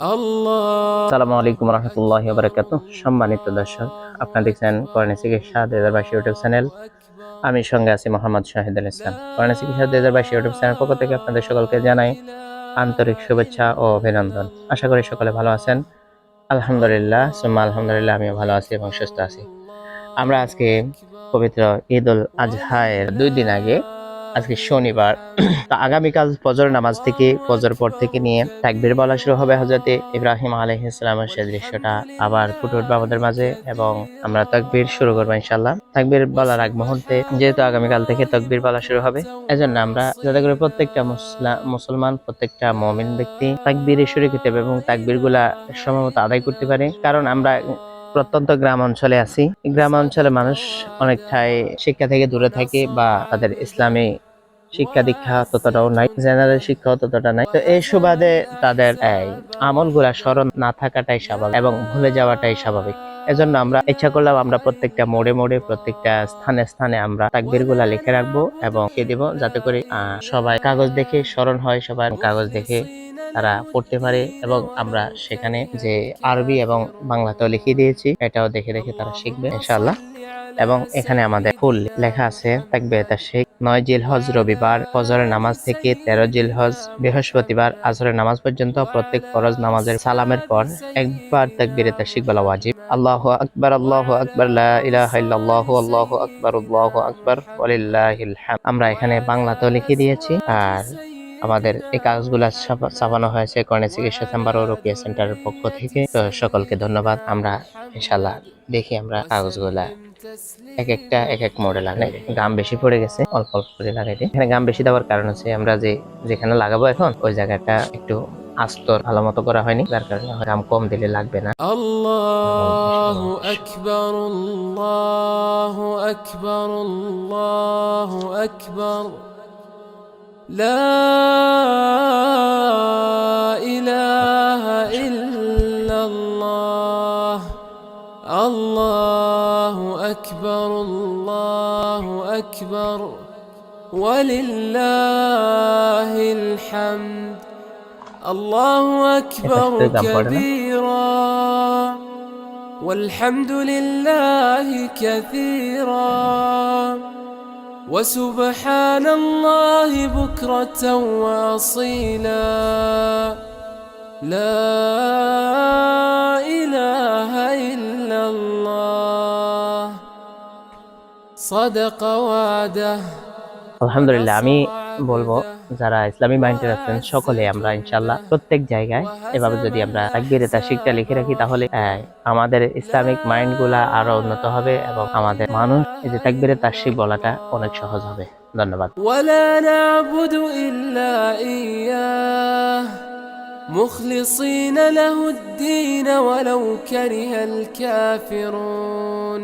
আসসালামু আলাইকুম রহমতুল্লাহ বারাকাত সম্মানিত দর্শক, আপনারা দেখছেন করণে চিকিৎসা বাইশ ইউটিউব চ্যানেল। আমি সঙ্গে আছি মোহাম্মদ শাহিদুল ইসলাম। করণে চিকিৎসা বাইশ ইউটিউব চ্যানেল পক্ষ থেকে আপনাদের সকলকে জানাই আন্তরিক শুভেচ্ছা ও অভিনন্দন। আশা করি সকলে ভালো আছেন। আলহামদুলিল্লাহ, সুম্মা আলহামদুলিল্লাহ, আমিও ভালো আছি এবং সুস্থ আছি। আমরা আজকে পবিত্র ঈদ উল আজহায়ের দুই দিন আগে আজকে শনিবার। তো আগামীকাল ফজর নামাজ থেকে, ফজর পর থেকে নিয়ে তাকবীর বলা শুরু হবে হজরতে ইব্রাহিম আলহিসামের সে দৃশ্যটা আবার ফুটে উঠবে আমাদের মাঝে এবং আমরা তাকবীর শুরু করব ইনশাল্লাহ তাকবীর বলার আগ মুহূর্তে, যেহেতু আগামীকাল থেকে তাকবীর বলা শুরু হবে, এজন্য আমরা যাতে করে প্রত্যেকটা মুসলমান, প্রত্যেকটা মমিন ব্যক্তি তাকবীরে শুরু করতে হবে এবং তাকবীরগুলা সময়মতো আদায় করতে পারে। কারণ আমরা প্রত্যন্ত গ্রাম অঞ্চলে আছি। গ্রাম অঞ্চলে মানুষ অনেকটাই শিক্ষা থেকে দূরে থাকে বা তাদের ইসলামী শিক্ষা দীক্ষা ততটাও নাই, জেনারেল শিক্ষা ততটা নাই। তো এই সুবাদে তাদের এই আমলগুলা স্মরণ না থাকাটাই স্বাভাবিক এবং ভুলে যাওয়াটাই স্বাভাবিক। এজন্য আমরা ইচ্ছা করলাম আমরা প্রত্যেকটা মোড়ে মোড়ে, প্রত্যেকটা স্থানে স্থানে আমরা তাকবিরগুলা লিখে রাখব এবং কে দিব যাতে করে সবাই কাগজ দেখে স্মরণ হয় সবাই কাগজ দেখে তারা পড়তে পারে এবং আমরা সেখানে যে আরবি এবং বাংলাতেও লিখে দিয়েছি, এটাও দেখে দেখে তারা শিখবে, ইনশাআল্লাহ। এবং এখানে আমাদের ফুল লেখা আছে থাকবে এটা শেখ নয় জিল হজ রবিবার ফজরের নামাজ থেকে তেরো জিল হজ বৃহস্পতিবার আসরের নামাজ পর্যন্ত প্রত্যেক ফরজ নামাজের সালামের পর একবার তাকবীরে তাশরিক বলা ওয়াজিব। আল্লাহ আকবার, আল্লাহ আকবর ইল্লাল্লাহু, আল্লাহু আকবার আল্লাহু আকবার, ওয়ালিল্লাহিল আমরা এখানে বাংলাতেও লিখে দিয়েছি আর আমাদের এই কাগজগুলা ছাপা- ছাপানো হয়েছে কর্ণে চিকিৎসা চেম্বার ও রোকিয়া সেন্টারের পক্ষ থেকে। তো সকলকে ধন্যবাদ। আমরা ইনশাল্লাহ দেখি আমরা কাগজগুলা এক একটা এক এক মডেল লাগাই গাম বেশি পড়ে গেছে অল্প অল্প করে লাগাই দিই। এখানে গাম বেশি দেওয়ার কারণ হচ্ছে আমরা যে যেখানে লাগাবো এখন ওই জায়গাটা একটু আস্তর ভালো মতো করা হয়নি। যার কারণে গাম কম দিলে লাগবে না। আল্লাহু আকবার আল্লাহু আকবার আল্লাহু আকবার। লা الله أكبر الله أكبر. ولله الحمد. الله أكبر. كبيرا. والحمد لله كثيرا. وسبحان الله بكرة وأصيلا. لا আলহামদুলিল্লাহ আমি বলবো যারা ইসলামী মাইন্ডের আছেন সকলে আমরা ইনশাল্লাহ প্রত্যেক জায়গায় এভাবে যদি আমরা তাকবীরে তার শিখটা লিখে রাখি তাহলে আহ, আমাদের ইসলামিক মাইন্ড গুলা আরো উন্নত হবে এবং আমাদের মানুষ এই যে তাকবীরে তার শিখ বলাটা অনেক সহজ হবে ধন্যবাদ ولا نعبد إلا إياه مخلصين له الدين ولو كره الكافرون